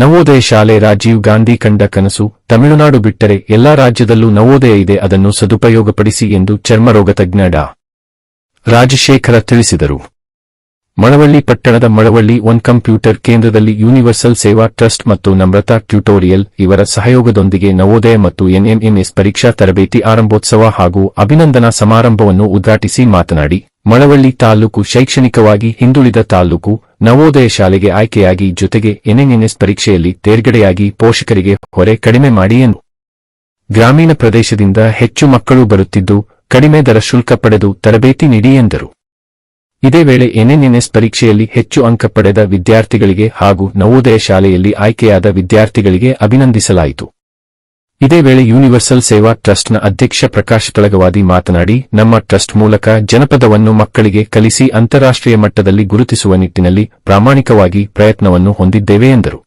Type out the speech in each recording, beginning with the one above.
ನವೋದಯ ಶಾಲೆ ರಾಜೀವ್ ಗಾಂಧಿ ಕಂಡ ಕನಸು ತಮಿಳುನಾಡು ಬಿಟ್ಟರೆ ಎಲ್ಲಾ ರಾಜ್ಯದಲ್ಲೂ ನವೋದಯ ಇದೆ, ಅದನ್ನು ಸದುಪಯೋಗಪಡಿಸಿ ಎಂದು ಚರ್ಮರೋಗ ತಜ್ಞ ಡಾ. ರಾಜಶೇಖರ ತಿಳಿಸಿದರು. ಮಳವಳ್ಳಿ ಪಟ್ಟಣದ ಮಳವಳ್ಳಿ ಒನ್ ಕಂಪ್ಯೂಟರ್ ಕೇಂದ್ರದಲ್ಲಿ ಯೂನಿವರ್ಸಲ್ ಸೇವಾ ಟ್ರಸ್ಟ್ ಮತ್ತು ನಮ್ರತಾ ಟ್ಯೂಟೋರಿಯಲ್ ಇವರ ಸಹಯೋಗದೊಂದಿಗೆ ನವೋದಯ ಮತ್ತು ಎನ್ಎಂಎಂಎಸ್ ಪರೀಕ್ಷಾ ತರಬೇತಿ ಆರಂಭೋತ್ಸವ ಹಾಗೂ ಅಭಿನಂದನಾ ಸಮಾರಂಭವನ್ನು ಉದ್ಘಾಟಿಸಿ ಮಾತನಾಡಿ. ಮಳವಳ್ಳಿ ತಾಲೂಕು ಶೈಕ್ಷಣಿಕವಾಗಿ ಹಿಂದುಳಿದ ತಾಲ್ಲೂಕು ನವೋದಯ ಶಾಲೆಗೆ ಆಯ್ಕೆಯಾಗಿ ಜೊತೆಗೆ ಎನ್ಎನ್ಎನ್ಎಸ್ ಪರೀಕ್ಷೆಯಲ್ಲಿ ತೇರ್ಗಡೆಯಾಗಿ ಪೋಷಕರಿಗೆ ಹೊರೆ ಕಡಿಮೆ ಮಾಡಿ ಎಂದು ಗ್ರಾಮೀಣ ಪ್ರದೇಶದಿಂದ ಹೆಚ್ಚು ಮಕ್ಕಳು ಬರುತ್ತಿದ್ದು ಕಡಿಮೆ ದರ ಶುಲ್ಕ ಪಡೆದು ತರಬೇತಿ ನೀಡಿ ಎಂದರು. ಇದೇ ವೇಳೆ ಎನ್ಎನ್ಎನ್ಎಸ್ ಪರೀಕ್ಷೆಯಲ್ಲಿ ಹೆಚ್ಚು ಅಂಕ ಪಡೆದ ವಿದ್ಯಾರ್ಥಿಗಳಿಗೆ ಹಾಗೂ ನವೋದಯ ಶಾಲೆಯಲ್ಲಿ ಆಯ್ಕೆಯಾದ ವಿದ್ಯಾರ್ಥಿಗಳಿಗೆ ಅಭಿನಂದಿಸಲಾಯಿತು. ಇದೇ ವೇಳೆ ಯೂನಿವರ್ಸಲ್ ಸೇವಾ ಟ್ರಸ್ಟ್ನ ಅಧ್ಯಕ್ಷ ಪ್ರಕಾಶ್ ತಳಗವಾದಿ ಮಾತನಾಡಿ, ನಮ್ಮ ಟ್ರಸ್ಟ್ ಮೂಲಕ ಜನಪದವನ್ನು ಮಕ್ಕಳಿಗೆ ಕಲಿಸಿ ಅಂತಾರಾಷ್ಟ್ರೀಯ ಮಟ್ಟದಲ್ಲಿ ಗುರುತಿಸುವ ನಿಟ್ಟಿನಲ್ಲಿ ಪ್ರಾಮಾಣಿಕವಾಗಿ ಪ್ರಯತ್ನವನ್ನು ಹೊಂದಿದ್ದೇವೆ ಎಂದರು.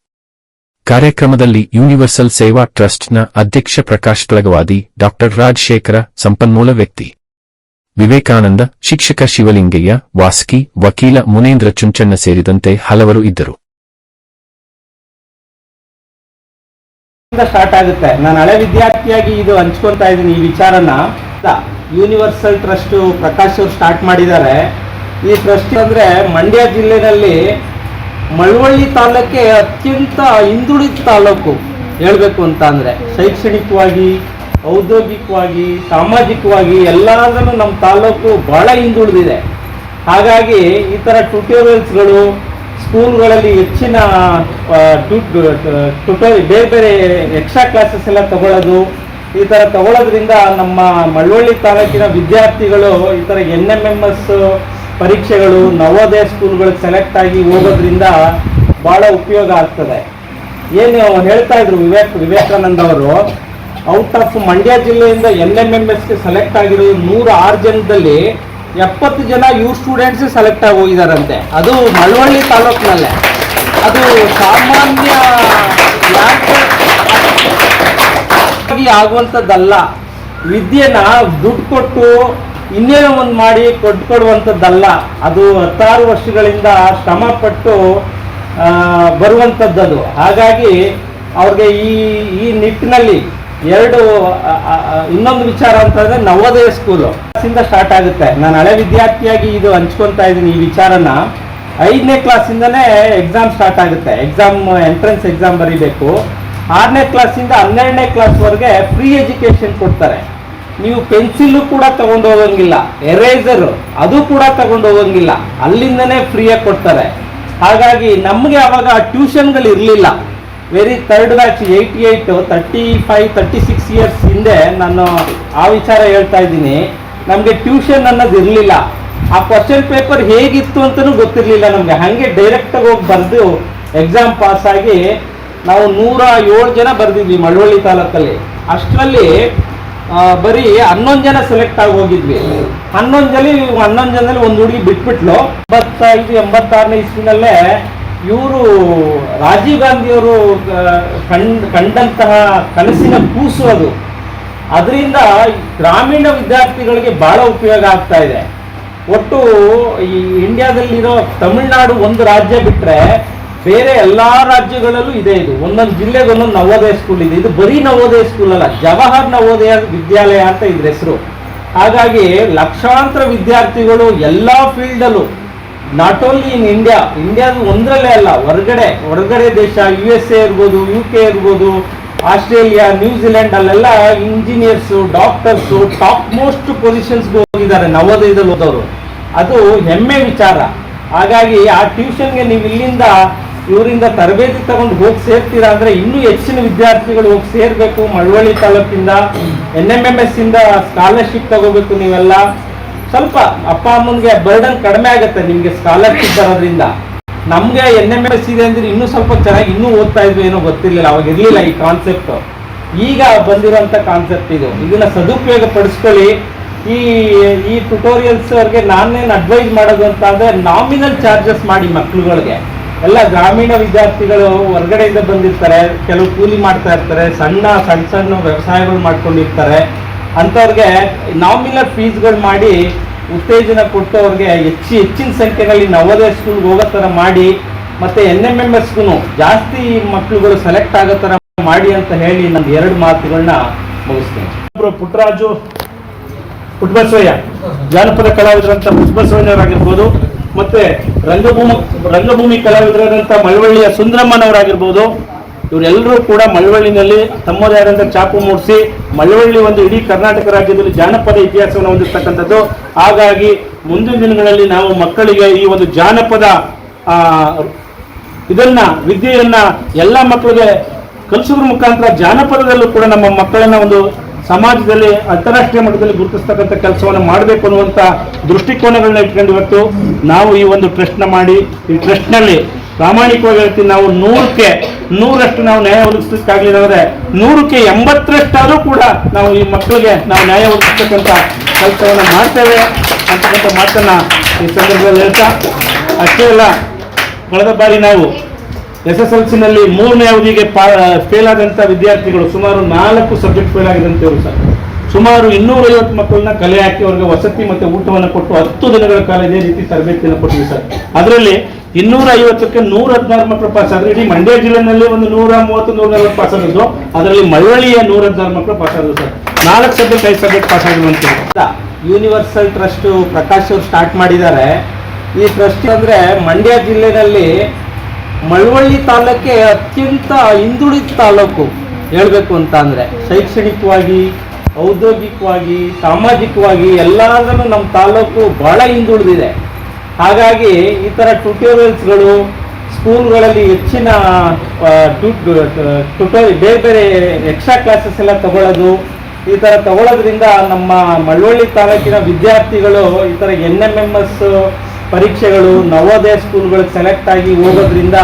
ಕಾರ್ಯಕ್ರಮದಲ್ಲಿ ಯೂನಿವರ್ಸಲ್ ಸೇವಾ ಟ್ರಸ್ಟ್ನ ಅಧ್ಯಕ್ಷ ಪ್ರಕಾಶ್ ತಳಗವಾದಿ, ಡಾ. ರಾಜಶೇಖರ ಸಂಪನ್ಮೂಲ ವ್ಯಕ್ತಿ. ವಿವೇಕಾನಂದ, ಶಿಕ್ಷಕ ಶಿವಲಿಂಗಯ್ಯ, ವಾಸ್ಕಿ, ವಕೀಲ ಮುನೇಂದ್ರ ಚುಂಚಣ್ಣ ಸೇರಿದಂತೆ ಹಲವರು ಇದ್ದರು. ಸ್ಟಾರ್ಟ್ ಆಗುತ್ತೆ. ನಾನು ಹಳೆ ವಿದ್ಯಾರ್ಥಿಯಾಗಿ ಇದು ಹಂಚ್ಕೊತಾ ಇದ್ದೀನಿ ಈ ವಿಚಾರನ. ಯೂನಿವರ್ಸಲ್ ಟ್ರಸ್ಟ್ ಪ್ರಕಾಶ್ ಅವರು ಸ್ಟಾರ್ಟ್ ಮಾಡಿದ್ದಾರೆ. ಈ ಟ್ರಸ್ಟ್ ಅಂದ್ರೆ ಮಂಡ್ಯ ಜಿಲ್ಲೆನಲ್ಲಿ ಮಳವಳ್ಳಿ ತಾಲೂಕೆ ಅತ್ಯಂತ ಹಿಂದುಳಿದ ತಾಲೂಕು ಹೇಳಬೇಕು ಅಂತ ಅಂದ್ರೆ. ಶೈಕ್ಷಣಿಕವಾಗಿ, ಔದ್ಯೋಗಿಕವಾಗಿ, ಸಾಮಾಜಿಕವಾಗಿ ಎಲ್ಲದರಲ್ಲೂ ನಮ್ಮ ತಾಲೂಕು ಬಹಳ ಹಿಂದುಳಿದಿದೆ. ಹಾಗಾಗಿ ಈ ಥರ ಟ್ಯುಟೋರಿಯಲ್ಸ್ಗಳು ಸ್ಕೂಲ್ಗಳಲ್ಲಿ ಹೆಚ್ಚಿನ ಟ್ಯುಟೋರಿ ಬೇರೆ ಬೇರೆ ಎಕ್ಸ್ಟ್ರಾ ಕ್ಲಾಸಸ್ ಎಲ್ಲ ತಗೊಳ್ಳೋದು, ಈ ಥರ ತಗೊಳ್ಳೋದ್ರಿಂದ ನಮ್ಮ ಮಳವಳ್ಳಿ ತಾಲೂಕಿನ ವಿದ್ಯಾರ್ಥಿಗಳು ಈ ಥರ ಎನ್ ಎಂ ಎಂ ಎಸ್ ಪರೀಕ್ಷೆಗಳು ನವೋದಯ ಸ್ಕೂಲ್ಗಳಿಗೆ ಸೆಲೆಕ್ಟ್ ಆಗಿ ಹೋಗೋದ್ರಿಂದ ಭಾಳ ಉಪಯೋಗ ಆಗ್ತದೆ. ಏನು ಹೇಳ್ತಾ ಇದ್ರು ವಿವೇಕ್, ವಿವೇಕಾನಂದ ಅವರು ಔಟ್ ಆಫ್ ಮಂಡ್ಯ ಜಿಲ್ಲೆಯಿಂದ ಎನ್ ಎಂ ಎಂ ಎಸ್ಗೆ ಸೆಲೆಕ್ಟ್ ಆಗಿರೋ ನೂರ ಆರು ಜನದಲ್ಲಿ ಎಪ್ಪತ್ತು ಜನ ಇವ್ರ ಸ್ಟೂಡೆಂಟ್ಸ್ ಸೆಲೆಕ್ಟ್ ಆಗಿ ಹೋಗಿದಾರಂತೆ ಅದು ಮಳವಳ್ಳಿ ತಾಲೂಕಿನಲ್ಲೇ. ಅದು ಸಾಮಾನ್ಯ ಆಗುವಂಥದ್ದಲ್ಲ. ವಿದ್ಯೆನ ದುಡ್ಡು ಕೊಟ್ಟು ಇನ್ನೇನೋ ಒಂದು ಮಾಡಿ ಕೊಟ್ಟು ಕೊಡುವಂಥದ್ದಲ್ಲ. ಅದು ಹತ್ತಾರು ವರ್ಷಗಳಿಂದ ಶ್ರಮ ಪಟ್ಟು ಬರುವಂಥದ್ದದು. ಹಾಗಾಗಿ ಅವ್ರಿಗೆ ಈ ಈ ನಿಟ್ಟಿನಲ್ಲಿ ಎರಡು ಇನ್ನೊಂದು ವಿಚಾರ ಅಂತಂದರೆ ನವೋದಯ ಸ್ಕೂಲು ಸ್ಟಾರ್ಟ್ ಆಗುತ್ತೆ. ನಾನು ಹಳೆ ವಿದ್ಯಾರ್ಥಿಯಾಗಿ ಇದು ಹಂಚ್ಕೊತಾ ಇದ್ದೀನಿ ಈ ವಿಚಾರನ. ಐದನೇ ಕ್ಲಾಸಿಂದನೇ ಎಕ್ಸಾಮ್ ಸ್ಟಾರ್ಟ್ ಆಗುತ್ತೆ. ಎಕ್ಸಾಮ್ ಎಂಟ್ರೆನ್ಸ್ ಎಕ್ಸಾಮ್ ಬರೀಬೇಕು. ಆರನೇ ಕ್ಲಾಸಿಂದ ಹನ್ನೆರಡನೇ ಕ್ಲಾಸ್ವರೆಗೆ ಫ್ರೀ ಎಜುಕೇಷನ್ ಕೊಡ್ತಾರೆ. ನೀವು ಪೆನ್ಸಿಲ್ಲು ಕೂಡ ತಗೊಂಡು ಹೋಗಂಗಿಲ್ಲ. ಎರೇಸರು ಅದು ಕೂಡ ತಗೊಂಡು ಹೋಗಂಗಿಲ್ಲ. ಅಲ್ಲಿಂದನೇ ಫ್ರೀಯಾಗಿ ಕೊಡ್ತಾರೆ. ಹಾಗಾಗಿ ನಮಗೆ ಅವಾಗ ಟ್ಯೂಷನ್ಗಳು ಇರಲಿಲ್ಲ. Very third batch eighty eight thirty five thirty six years ಹಿಂದೆ ನಾನು ಆ ವಿಚಾರ ಹೇಳ್ತಾ ಇದ್ದೀನಿ. ನಮಗೆ ಟ್ಯೂಷನ್ ಅನ್ನೋದು ಇರಲಿಲ್ಲ. ಆ ಕ್ವಶನ್ ಪೇಪರ್ ಹೇಗಿತ್ತು ಅಂತಲೂ ಗೊತ್ತಿರಲಿಲ್ಲ ನಮಗೆ. ಹಾಗೆ ಡೈರೆಕ್ಟಾಗಿ ಹೋಗಿ ಬರೆದು ಎಕ್ಸಾಮ್ ಪಾಸ್ ಆಗಿ ನಾವು ನೂರ ಏಳು ಜನ ಬರೆದಿದ್ವಿ ಮಳವಳ್ಳಿ ತಾಲೂಕಲ್ಲಿ. ಅಷ್ಟರಲ್ಲಿ ಬರೀ ಹನ್ನೊಂದು ಜನ ಸೆಲೆಕ್ಟ್ ಆಗಿ ಹೋಗಿದ್ವಿ. ಹನ್ನೊಂದು ಜನ, ಹನ್ನೊಂದು ಜನದಲ್ಲಿ ಒಂದು ಹುಡುಗಿ ಬಿಟ್ಬಿಟ್ಲು. ಎಂಬತ್ತೈದು ಎಂಬತ್ತಾರನೇ ಇಸ್ವಿನಲ್ಲೇ ಇವರು ರಾಜೀವ್ ಗಾಂಧಿಯವರು ಕಂಡ್, ಕಂಡಂತಹ ಕನಸಿನ ಕೂಸು ಅದು. ಅದರಿಂದ ಗ್ರಾಮೀಣ ವಿದ್ಯಾರ್ಥಿಗಳಿಗೆ ಬಹಳ ಉಪಯೋಗ ಆಗ್ತಾ ಇದೆ. ಒಟ್ಟು ಈ ಇಂಡಿಯಾದಲ್ಲಿರೋ ತಮಿಳ್ನಾಡು ಒಂದು ರಾಜ್ಯ ಬಿಟ್ಟರೆ ಬೇರೆ ಎಲ್ಲಾ ರಾಜ್ಯಗಳಲ್ಲೂ ಇದೆ ಇದು. ಒಂದೊಂದು ಜಿಲ್ಲೆಗೆ ನವೋದಯ ಸ್ಕೂಲ್ ಇದೆ. ಇದು ಬರೀ ನವೋದಯ ಸ್ಕೂಲ್ ಅಲ್ಲ, ಜವಾಹರ್ ನವೋದಯ ವಿದ್ಯಾಲಯ ಅಂತ ಇದ್ರ ಹೆಸರು. ಹಾಗಾಗಿ ಲಕ್ಷಾಂತರ ವಿದ್ಯಾರ್ಥಿಗಳು ಎಲ್ಲಾ ಫೀಲ್ಡಲ್ಲೂ ನಾಟ್ ಓನ್ಲಿ ಇನ್ ಇಂಡಿಯಾ ಇಂಡಿಯಾದ ಒಂದರಲ್ಲೇ ಅಲ್ಲ, ಹೊರಗಡೆ ಹೊರಗಡೆ ದೇಶ ಯು ಎಸ್ ಎ ಇರ್ಬೋದು ಯು ಕೆ ಇರ್ಬೋದು ಆಸ್ಟ್ರೇಲಿಯಾ ನ್ಯೂಜಿಲೆಂಡ್ ಅಲ್ಲೆಲ್ಲ ಇಂಜಿನಿಯರ್ಸ್ ಡಾಕ್ಟರ್ಸ್ ಟಾಪ್ ಮೋಸ್ಟ್ ಪೊಸಿಷನ್ಸ್ಗೆ ಹೋಗಿದ್ದಾರೆ ನವೋದಯದಲ್ಲಿ ಹೋದವರು ಅದು ಹೆಮ್ಮೆ ವಿಚಾರ. ಹಾಗಾಗಿ ಆ ಟ್ಯೂಷನ್ಗೆ ನೀವು ಇಲ್ಲಿಂದ ಇವರಿಂದ ತರಬೇತಿ ತಗೊಂಡು ಹೋಗಿ ಸೇರ್ತೀರಾ ಅಂದ್ರೆ ಇನ್ನೂ ಹೆಚ್ಚಿನ ವಿದ್ಯಾರ್ಥಿಗಳು ಹೋಗಿ ಸೇರ್ಬೇಕು. ಮಳವಳ್ಳಿ ತಾಲೂಕಿಂದ ಎನ್ ಎಂ ಎಂ ಎಸ್ ಇಂದ ಸ್ಕಾಲರ್ಶಿಪ್ ತಗೋಬೇಕು ನೀವೆಲ್ಲ. ಸ್ವಲ್ಪ ಅಪ್ಪ ಅಮ್ಮನಿಗೆ ಬರ್ಡನ್ ಕಡಿಮೆ ಆಗುತ್ತೆ ನಿಮಗೆ ಸ್ಕಾಲರ್ಶಿಪ್ ಬರೋದ್ರಿಂದ. ನಮ್ಗೆ ಎನ್ ಎಂ ಎಸ್ ಇದೆ ಅಂದ್ರೆ ಇನ್ನೂ ಸ್ವಲ್ಪ ಚೆನ್ನಾಗಿ ಇನ್ನೂ ಓದ್ತಾ ಇದ್ವಿ ಏನೋ ಗೊತ್ತಿರ್ಲಿಲ್ಲ, ಅವಾಗ ಇರ್ಲಿಲ್ಲ ಈ ಕಾನ್ಸೆಪ್ಟ್ ಈಗ ಬಂದಿರುವಂತ ಕಾನ್ಸೆಪ್ಟ್ ಇದು. ಇದನ್ನ ಸದುಪಯೋಗ ಪಡಿಸ್ಕೊಳ್ಳಿ. ಈ ಈ ಟ್ಯುಟೋರಿಯಲ್ಸ್ ಅವ್ರಿಗೆ ನಾನೇನು ಅಡ್ವೈಸ್ ಮಾಡೋದು ಅಂತ ಅಂದ್ರೆ ನಾಮಿನಲ್ ಚಾರ್ಜಸ್ ಮಾಡಿ ಮಕ್ಳುಗಳಿಗೆ. ಎಲ್ಲ ಗ್ರಾಮೀಣ ವಿದ್ಯಾರ್ಥಿಗಳು ಹೊರಗಡೆಯಿಂದ ಬಂದಿರ್ತಾರೆ, ಕೆಲವು ಕೂಲಿ ಮಾಡ್ತಾ ಇರ್ತಾರೆ, ಸಣ್ಣ ಸಣ್ಣ ಸಣ್ಣ ವ್ಯವಸಾಯಗಳು ಮಾಡ್ಕೊಂಡಿರ್ತಾರೆ. ಅಂಥವ್ರಿಗೆ ನಾಮಿನಲ್ ಫೀಸ್ಗಳು ಮಾಡಿ ಉತ್ತೇಜನ ಕೊಟ್ಟು ಹೆಚ್ಚು ಹೆಚ್ಚಿನ ಸಂಖ್ಯೆಯಲ್ಲಿ ನವೋದಯ ಸ್ಕೂಲ್ಗೆ ಹೋಗೋ ಥರ ಮಾಡಿ, ಮತ್ತೆ ಎನ್ ಎಂ ಎಂ ಎಸ್ಗೂ ಜಾಸ್ತಿ ಮಕ್ಕಳುಗಳು ಸೆಲೆಕ್ಟ್ ಆಗೋ ಥರ ಮಾಡಿ ಅಂತ ಹೇಳಿ ನಂದು ಎರಡು ಮಾತುಗಳನ್ನ ಮುಗಿಸ್ತೀನಿ. ಒಬ್ಬರು ಪುಟ್ಟರಾಜು ಪುಟ್ಟಬಸವಯ್ಯ ಜಾನಪದ ಕಲಾವಿದರಂತ ಪುಟ್ಟಬಸವಯ್ಯನವರಾಗಿರ್ಬೋದು ಮತ್ತೆ ರಂಗಭೂಮಿ ರಂಗಭೂಮಿ ಕಲಾವಿದರಾದಂಥ ಮಳವಳ್ಳಿಯ ಸುಂದರಮ್ಮನವರಾಗಿರ್ಬೋದು ಇವರೆಲ್ಲರೂ ಕೂಡ ಮಳವಳ್ಳಿನಲ್ಲಿ ತಮ್ಮದೇ ಆದಂಥ ಚಾಪು ಮೂಡಿಸಿ ಮಳವಳ್ಳಿ ಒಂದು ಇಡೀ ಕರ್ನಾಟಕ ರಾಜ್ಯದಲ್ಲಿ ಜಾನಪದ ಇತಿಹಾಸವನ್ನು ಹೊಂದಿರ್ತಕ್ಕಂಥದ್ದು. ಹಾಗಾಗಿ ಮುಂದಿನ ದಿನಗಳಲ್ಲಿ ನಾವು ಮಕ್ಕಳಿಗೆ ಈ ಒಂದು ಜಾನಪದ ಇದನ್ನ, ವಿದ್ಯೆಯನ್ನ ಎಲ್ಲ ಮಕ್ಕಳಿಗೆ ಕಲಿಸೋದ್ರ ಮುಖಾಂತರ ಜಾನಪದದಲ್ಲೂ ಕೂಡ ನಮ್ಮ ಮಕ್ಕಳನ್ನ ಒಂದು ಸಮಾಜದಲ್ಲಿ, ಅಂತಾರಾಷ್ಟ್ರೀಯ ಮಟ್ಟದಲ್ಲಿ ಗುರುತಿಸ್ತಕ್ಕಂಥ ಕೆಲಸವನ್ನು ಮಾಡಬೇಕು ಅನ್ನುವಂಥ ದೃಷ್ಟಿಕೋನಗಳನ್ನ ಇಟ್ಕೊಂಡು ಇವತ್ತು ನಾವು ಈ ಒಂದು ಟ್ರಸ್ಟ್ನ ಮಾಡಿ, ಈ ಟ್ರಸ್ಟ್ನಲ್ಲಿ ಪ್ರಾಮಾಣಿಕವಾಗಿ ಹೇಳ್ತೀನಿ, ನಾವು ನೂರಕ್ಕೆ ನೂರಷ್ಟು ನಾವು ನ್ಯಾಯ ಒದಗಿಸಲಿಕ್ಕಾಗಲಿಲ್ಲ ಅಂದರೆ ನೂರಕ್ಕೆ ಎಂಬತ್ತರಷ್ಟಾದರೂ ಕೂಡ ನಾವು ಈ ಮಕ್ಕಳಿಗೆ ನಾವು ನ್ಯಾಯ ಒದಗಿಸ್ತಕ್ಕಂಥ ಕೆಲಸವನ್ನು ಮಾಡ್ತೇವೆ ಅಂತಕ್ಕಂಥ ಮಾತನ್ನ ಈ ಸಂದರ್ಭದಲ್ಲಿ ಹೇಳ್ತಾ, ಅಷ್ಟೇ ಅಲ್ಲ, ಕಳೆದ ಬಾರಿ ನಾವು ಎಸ್ ಎಸ್ ಎಲ್ ಸಿನಲ್ಲಿ ಮೂರನೇ ಅವಧಿಗೆ ಪಾ ಫೇಲ್ ಆದಂಥ ವಿದ್ಯಾರ್ಥಿಗಳು ಸುಮಾರು ನಾಲ್ಕು ಸಬ್ಜೆಕ್ಟ್ ಫೇಲ್ ಆಗಿದಂಥವ್ರು ಸರ್. ಸುಮಾರು ಇನ್ನೂರೈವತ್ತು ಮಕ್ಕಳನ್ನ ಕಲೆ ಹಾಕಿ ಅವ್ರಿಗೆ ವಸತಿ ಮತ್ತು ಊಟವನ್ನು ಕೊಟ್ಟು ಹತ್ತು ದಿನಗಳ ಕಾಲ ಇದೇ ರೀತಿ ತರಬೇತಿಯನ್ನು ಕೊಟ್ಟಿವಿ ಸರ್. ಅದರಲ್ಲಿ ಇನ್ನೂರ ಐವತ್ತಕ್ಕೆ ನೂರ ಹದಿನಾರು ಮಕ್ಕಳು ಪಾಸ್ ಆದ್ರೆ, ಇಡೀ ಮಂಡ್ಯ ಜಿಲ್ಲೆನಲ್ಲಿ ಒಂದು ನೂರ ಮೂವತ್ತು, ನೂರ ನಲವತ್ತು ಪಾಸ್ ಆಗಿದ್ದು ಅದರಲ್ಲಿ ಮಳವಳ್ಳಿಯ ನೂರ ಹದಿನಾರು ಮಕ್ಕಳು ಪಾಸ್ ಆದ್ರು ಸರ್. ನಾಲ್ಕು ಸಬ್ಜೆಕ್ಟ್, ಐದು ಸಬ್ಜೆಕ್ಟ್ ಪಾಸ್ ಆಗಿರುವಂಥದ್ದು ಯೂನಿವರ್ಸಲ್ ಟ್ರಸ್ಟ್ ಪ್ರಕಾಶ್ ಅವರು ಸ್ಟಾರ್ಟ್ ಮಾಡಿದ್ದಾರೆ. ಈ ಟ್ರಸ್ಟ್ ಅಂದ್ರೆ ಮಂಡ್ಯ ಜಿಲ್ಲೆನಲ್ಲಿ ಮಳವಳ್ಳಿ ತಾಲೂಕೆ ಅತ್ಯಂತ ಹಿಂದುಳಿದ ತಾಲೂಕು. ಹೇಳಬೇಕು ಅಂತ ಅಂದ್ರೆ, ಶೈಕ್ಷಣಿಕವಾಗಿ ಔದ್ಯೋಗಿಕವಾಗಿ, ಸಾಮಾಜಿಕವಾಗಿ ಎಲ್ಲದನ್ನು ನಮ್ಮ ತಾಲೂಕು ಬಹಳ ಹಿಂದುಳಿದಿದೆ. ಹಾಗಾಗಿ ಈ ಥರ ಟ್ಯುಟೋರಿಯಲ್ಸ್ಗಳು ಸ್ಕೂಲ್ಗಳಲ್ಲಿ ಹೆಚ್ಚಿನ ಟ್ಯುಟೋರಿ ಬೇರೆ ಬೇರೆ ಎಕ್ಸ್ಟ್ರಾ ಕ್ಲಾಸಸ್ ಎಲ್ಲ ತಗೊಳ್ಳೋದು ಈ ಥರ ತಗೊಳ್ಳೋದ್ರಿಂದ ನಮ್ಮ ಮಳವಳ್ಳಿ ತಾಲೂಕಿನ ವಿದ್ಯಾರ್ಥಿಗಳು ಈ ಥರ ಎನ್ ಎಂ ಎಂ ಎಸ್ ಪರೀಕ್ಷೆಗಳು, ನವೋದಯ ಸ್ಕೂಲ್ಗಳಿಗೆ ಸೆಲೆಕ್ಟ್ ಆಗಿ ಹೋಗೋದ್ರಿಂದ